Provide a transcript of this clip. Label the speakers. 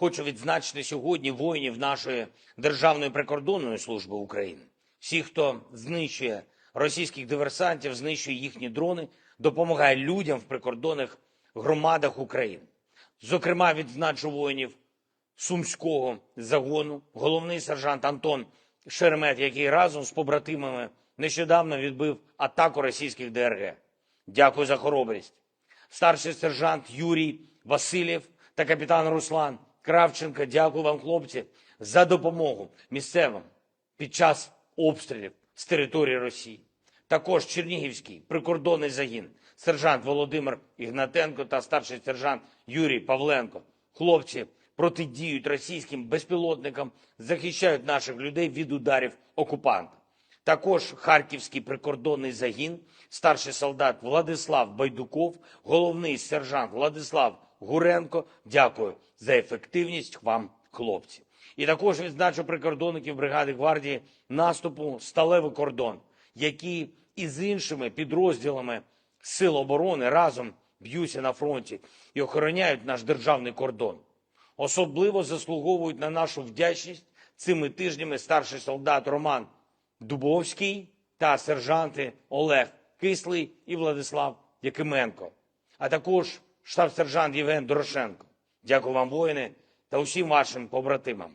Speaker 1: Хочу відзначити сьогодні воїнів нашої Державної прикордонної служби України. Всі, хто знищує російських диверсантів, знищує їхні дрони, допомагає людям в прикордонних громадах України. Зокрема, відзначу воїнів Сумського загону, головний сержант Антон Шеремет, який разом з побратимами нещодавно відбив атаку російських ДРГ. Дякую за хоробрість. Старший сержант Юрій Васильєв та капітан Руслан Кравченко. Дякую вам, хлопці, за допомогу місцевим під час обстрілів з території Росії. Також Чернігівський прикордонний загін, сержант Володимир Ігнатенко та старший сержант Юрій Павленко. Хлопці протидіють російським безпілотникам, захищають наших людей від ударів окупанта. Також Харківський прикордонний загін, старший солдат Владислав Байдуков, головний сержант Владислав Гуренко. Дякую за ефективність вам, хлопці. І також відзначу прикордонників бригади гвардії наступу Сталевий кордон, які із іншими підрозділами сил оборони разом б'ються на фронті і охороняють наш державний кордон. Особливо заслуговують на нашу вдячність цими тижнями старший солдат Роман Дубовський та сержанти Олег Кислий і Владислав Якименко, а також штаб-сержант Євген Дорошенко. Дякую вам, воїни, та усім вашим побратимам.